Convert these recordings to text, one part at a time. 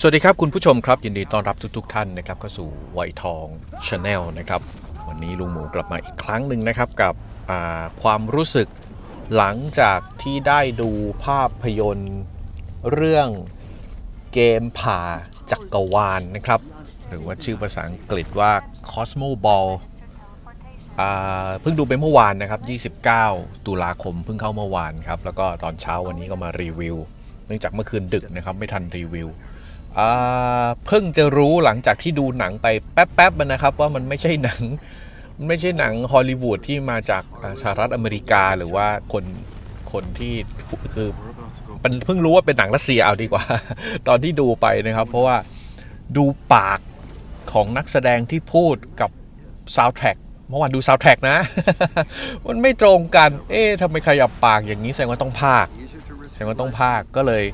สวัสดีครับคุณผู้ชมครับ ยินดีต้อนรับทุกๆทท่านนะครับเข้าสู่ไวทองชาแนลนะครับวันนี้ลุงหมูกลับมาอีกครั้งหนึ่งนะครับกับความรู้สึกหลังจากที่ได้ดูภาพยนตร์เรื่องเกมผ่าจักรวาลนะครับ หรือว่าชื่อภาษาอังกฤษว่า Cosmo Ball เพิ่งดูไปเมื่อวานนะครับ 29 ตุลาคมเพิ่งเข้าเมื่อวานครับแล้วก็ตอนเช้าวันนี้ก็มารีวิว เนื่องจากเมื่อคืนดึกนะครับไม่ทันรีวิว เพิ่งจะรู้หลังจากที่ดูหนังไปแป๊บๆมันะครับ ว่ามันไม่ใช่หนังไม่ใช่หนังฮอลลีวูดที่มาจากสหรัฐอเมริกาหรือว่าคนคนที่คือมันเพิ่งรู้ว่าเป็นหนังรัสเซียเอาดีกว่า ตอนที่ดูไปนะครับ เพราะว่าดูปากของนักแสดงที่พูดกับซาว d t ท a c k เมื่อวานดูซาว d t ท a c k นะ มันไม่ตรงกัน เอ๊ะทำไมขยับปากอย่างนี้แสดงว่าต้องพากย์แสดงว่าต้องพากย์ก็เลย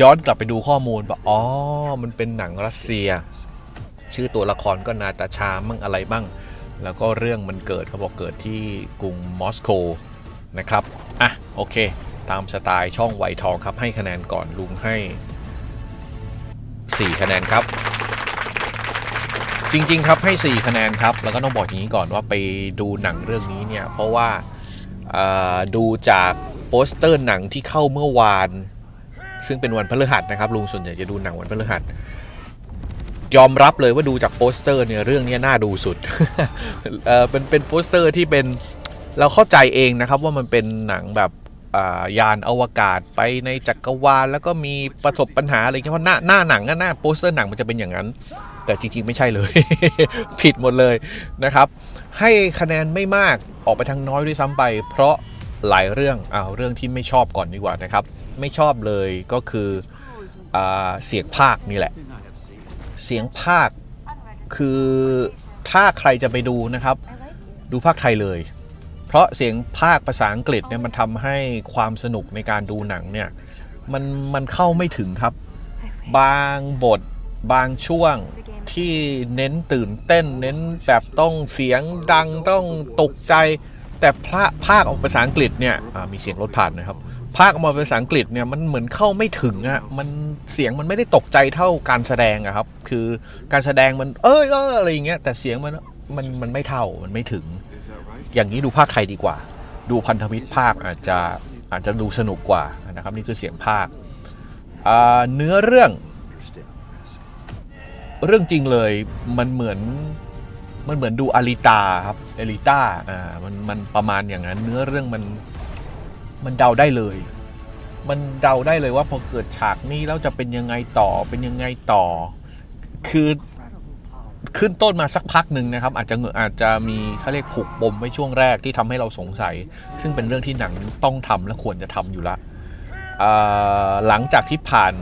ย้อนกลับไปดูข้อมูลว่าอ๋อ มันเป็นหนังรัสเซีย ชื่อตัวละครก็นาตาชามั่งอะไรบ้าง แล้วก็เรื่องมันเกิดเขาบอกเกิดที่กรุงมอสโกนะครับ อะ โอเค ตามสไตล์ช่องไวทองครับ ให้คะแนนก่อนลุงให้ 4 คะแนนครับ จริง ๆ ครับให้ 4 คะแนนครับ แล้วก็ต้องบอกอย่างนี้ก่อนว่าไปดูหนังเรื่องนี้เนี่ย เพราะว่าดูจากโปสเตอร์หนังที่เข้าเมื่อวาน ซึ่งเป็นวันพฤหัสนะครับลุงส่วนใหญ่จะดูหนังวันพฤหัสยอมรับเลยว่าดูจากโปสเตอร์เนี่ยเรื่องนี้น่าดูสุดเออเป็นเป็นโปสเตอร์ที่เป็นเราเข้าใจเองนะครับว่ามันเป็นหนังแบบอ่ายานอวกาศไปในจักรวาลแล้วก็มีประสบปัญหาอะไรเงี้ยเพราะหน้าหน้าหนังอะหน้าโปสเตอร์หนังมันจะเป็นอย่างนั้น แต่จริงๆไม่ใช่เลย ผิดหมดเลยนะครับ ให้คะแนนไม่มากออกไปทางน้อยด้วยซ้ำไป เพราะหลายเรื่องเอาเรื่องที่ไม่ชอบก่อนดีกว่านะครับ ไม่ชอบเลยก็คืออเสียงภาคนี่แหละ เสียงภาคคือถ้าใครจะไปดูนะครับ ดูภาคไทยเลย เพราะเสียงภาคภาษาอังกฤษเนี่ยมันทำให้ความสนุกในการดูหนังเนี่ยมันมันเข้าไม่ถึงครับ บางบทบางช่วงที่เน้นตื่นเต้น เน้นแบบต้องเสียงดังต้องตกใจ แต่พระภาคออกภาษาอังกฤษเนี่ยมีเสียงรถผ่านนะครับ ภาคออกมาเป็นภาษาอังกฤษเนี่ยมันเหมือนเข้าไม่ถึงอะมันเสียงมันไม่ได้ตกใจเท่าการแสดงอะครับ คือการแสดงมันเอ้ยเอ้ยอะไรอย่างเงี้ยแต่เสียงมันมันมันไม่เท่ามันไม่ถึง อย่างนี้ดูภาคไทยดีกว่า ดูพันธมิตรภาคอาจจะอาจจะดูสนุกกว่านะครับนี่คือเสียงภาคเนื้อเรื่อง เรื่องจริงเลยมันเหมือนมันเหมือนดูอาริตาครับอาริตาอ่ามันมันประมาณอย่างนั้น เนื้อเรื่องมัน มันเดาได้เลย มันเดาได้เลยว่าพอเกิดฉากนี้แล้วจะเป็นยังไงต่อเป็นยังไงต่อ คือขึ้นต้นมาสักพักหนึ่งนะครับ อาจจะอาจจะมีเขาเรียกผูกปมไว้ช่วงแรกที่ทำให้เราสงสัย ซึ่งเป็นเรื่องที่หนังต้องทำและควรจะทำอยู่ละหลังจากที่ผ่าน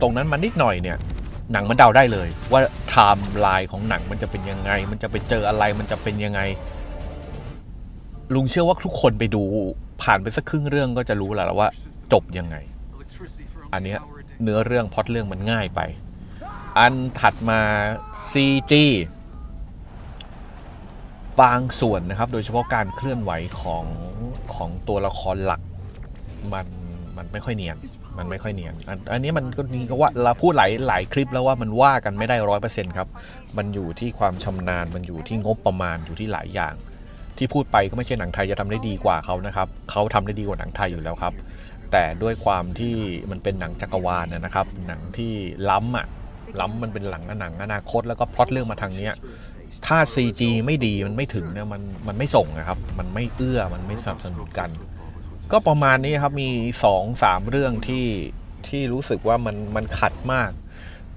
ตรงนั้นมานิดหน่อยเนี่ย หนังมันเดาได้เลย ว่าไทม์ไลน์ของหนังมันจะเป็นยังไง มันจะไปเจออะไรมันจะเป็นยังไง ลุงเชื่อว่าทุกคนไปดู ผ่านไปสักครึ่งเรื่องก็จะรู้แล้วว่าจบยังไง อันเนี้ยเนื้อเรื่องพอตเรื่องมันง่ายไป อันถัดมา CG บางส่วนนะครับ โดยเฉพาะการเคลื่อนไหวของของตัวละครหลัก มันมันไม่ค่อยเนียน มันไม่ค่อยเนียน อันอันนี้มันก็มีก็ว่าเราพูดหลายหลายคลิปแล้วว่ามันว่ากันไม่ได้ร้อยเปอร์เซ็นต์ครับ มันอยู่ที่ความชำนาญ มันอยู่ที่งบประมาณ อยู่ที่หลายอย่าง ที่พูดไปก็ไม่ใช่หนังไทยจะทำได้ดีกว่าเขานะครับเขาทำได้ดีกว่าหนังไทยอยู่แล้วครับ แต่ด้วยความที่มันเป็นหนังจักรวาลนะนะครับ หนังที่ล้ำอะล้ำมันเป็นหลังหนังอนาคตแล้วก็พล็อตเรื่องมาทางเนี้ยถ้า CG ไม่ดีมันไม่ถึงเนี่ยมันมันไม่ส่งนะครับ มันไม่เอื้อมันไม่สนับสนุนกัน ก็ประมาณนี้ครับมี2อสามเรื่องที่ที่รู้สึกว่ามันมันขัดมาก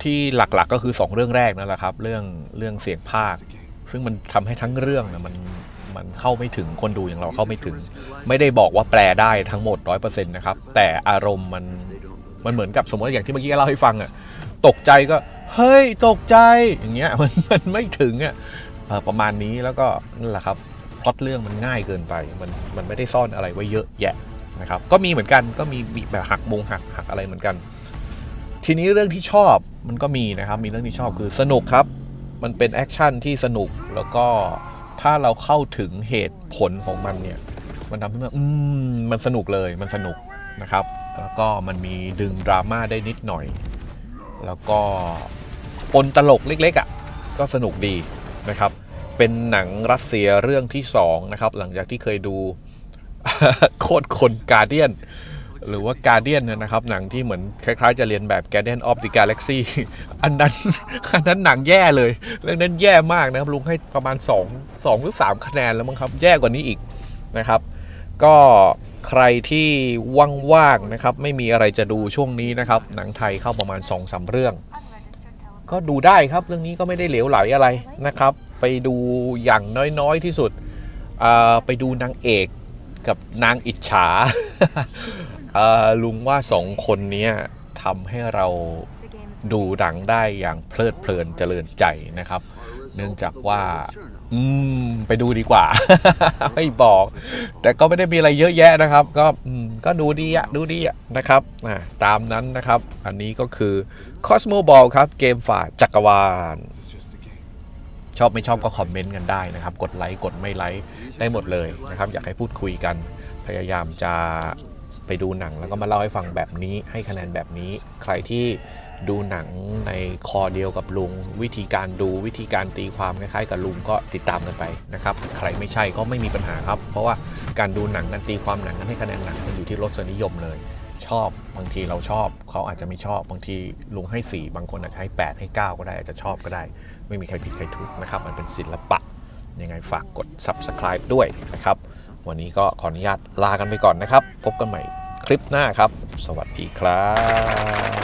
ที่หลักๆกก็คือ 2 เรื่องแรกนั่นแหละครับ เรื่องเรื่องเสียงภาค ซึ่งมันทำให้ทั้งเรื่องนะมัน มันเข้าไม่ถึงคนดูอย่างเราเข้าไม่ถึง ไม่ได้บอกว่าแปลได้ทั้งหมด100%นต์นะครับ แต่อารมณ์มันมันเหมือนกับสมมติอย่างที่เมื่อกี้เล่าให้ฟังอะตกใจก็เฮ้ยตกใจอย่างเงี้ยมันมันไม่ถึงอะเอะประมาณนี้แล้วก็นั่นแหละครับพล็อตเรื่องมันง่ายเกินไปมันมันไม่ได้ซ่อนอะไรไว้เยอะแยะนะครับ ก็มีเหมือนกันก็มีมีแบบหักมุงหักหักอะไรเหมือนกัน ทีนี้เรื่องที่ชอบมันก็มีนะครับ มีเรื่องที่ชอบคือสนุกครับ มันเป็นแอคชั่นที่สนุกแล้วก็ ถ้าเราเข้าถึงเหตุผลของมันเนี่ย มันทำให้มันอืมมันสนุกเลยมันสนุกนะครับ แล้วก็มันมีดึงดราม่าได้นิดหน่อย แล้วก็ปนตลกเล็กๆอะก็สนุกดีนะครับ เป็นหนังรัสเซียเรื่องที่2นะครับ หลังจากที่เคยดูโคตรคนกาเดียน หรือว่าการเดียนนะครับ หนังที่เหมือนคล้ายๆ จะเรียนแบบ Guardian of the Galaxy อันนั้นอันนั้นหนังแย่เลย เรื่องนั้นแย่มากนะครับ ลุงให้ประมาณ 2 2 หรือ 3 คะแนนแล้วมั้งครับ แย่กว่านี้อีกนะครับ ก็ใครที่ว่างๆนะครับ ไม่มีอะไรจะดูช่วงนี้นะครับ หนังไทยเข้าประมาณ2อสาเรื่อง ก็ดูได้ครับเรื่องนี้ก็ไม่ได้เหลวไหลอะไรนะครับ ไปดูอย่างน้อยๆที่สุดไปดูนางเอกกับนางอิจฉา ลุงว่าสองคนเนี้ยทำให้เราดูหนังได้อย่างเพลิดเพลินเจริญใจนะครับ เนื่องจากว่า อืม ไปดูดีกว่า ไม่บอก แต่ก็ไม่ได้มีอะไรเยอะแยะนะครับ ก็ก็ดูดีอะดูดีอะนะครับตามนั้นนะครับ อันนี้ก็คือ Cosmo Ball ครับ เกมฝ่ายจักรวาลชอบไม่ชอบก็คอมเมนต์กันได้นะครับ กดไลค์กดไม่ไลค์ได้หมดเลยนะครับ อยากให้พูดคุยกันพยายามจะ ไปดูหนังแล้วก็มาเล่าให้ฟังแบบนี้ให้คะแนนแบบนี้ ใครที่ดูหนังในคอเดียวกับลุง วิธีการดูวิธีการตีความคล้ายๆกับลุงก็ติดตามกันไปนะครับใครไม่ใช่ก็ไม่มีปัญหาครับ เพราะว่าการดูหนังกันตีความหนังกันให้คะแนนหนังมันอยู่ที่รสนิยมเลย ชอบบางทีเราชอบเขาอาจจะไม่ชอบบางทีลุงให้ 4 บางคนอาจจะให้ 8 ให้ 9 ก็ได้อาจจะชอบก็ได้ ไม่มีใครผิดใครถูกนะครับมันเป็นศิลปะยังไงฝากกด subscribe ด้วยนะครับ วันนี้ก็ขออนุญาตลากันไปก่อนนะครับ พบกันใหม่คลิปหน้าครับ สวัสดีครับ